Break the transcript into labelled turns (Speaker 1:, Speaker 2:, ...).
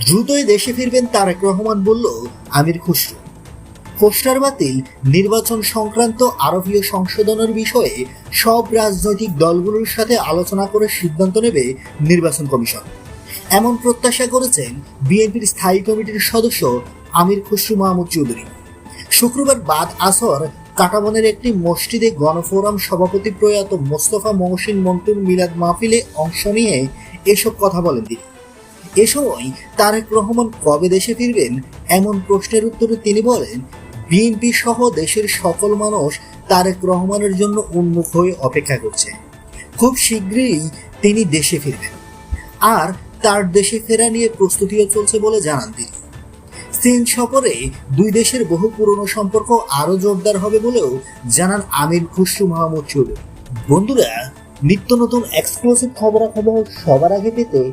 Speaker 1: দ্রুতই দেশে ফিরবেন তারেক রহমান বলল আমির খুসরু। পোস্টার বাতিল, নির্বাচন সংক্রান্ত আরবীয় সংশোধনের বিষয়ে সব রাজনৈতিক দলগুলোর সাথে আলোচনা করে সিদ্ধান্ত নেবে নির্বাচন কমিশন। এমন প্রত্যাশা করেছেন বিএনপির স্থায়ী কমিটির সদস্য আমির খুসরু মাহমুদ চৌধুরী। শুক্রবার বাদ আসর কাটাবনের একটি মসজিদে গণফোরাম সভাপতি প্রয়াত মোস্তফা মহসিন মন্টুর মিলাদ মাহফিলে অংশ নিয়ে এসব কথা বলেন তিনি। এ সময় তারেক রহমান কবে দেশে ফিরবেন এমন প্রশ্নের উত্তরে তিনি বলেন, বিএনপি সহ দেশের সকল মানুষ তারেক রহমানের জন্য উন্মুখ হয়ে অপেক্ষা করছে। খুব শীঘ্রই তিনি দেশে ফিরবেন। আর তার দেশে ফেরা নিয়ে প্রস্তুতিও চলছে বলে জানান তিনি। চীন সফরে দুই দেশের বহু পুরনো সম্পর্ক আরও জোরদার হবে বলেও জানান আমির খুসরু মাহমুদ চৌধুরী। বন্ধুরা, নিত্য নতুন এক্সক্লুসিভ খবরাখবর সবার আগে পেতে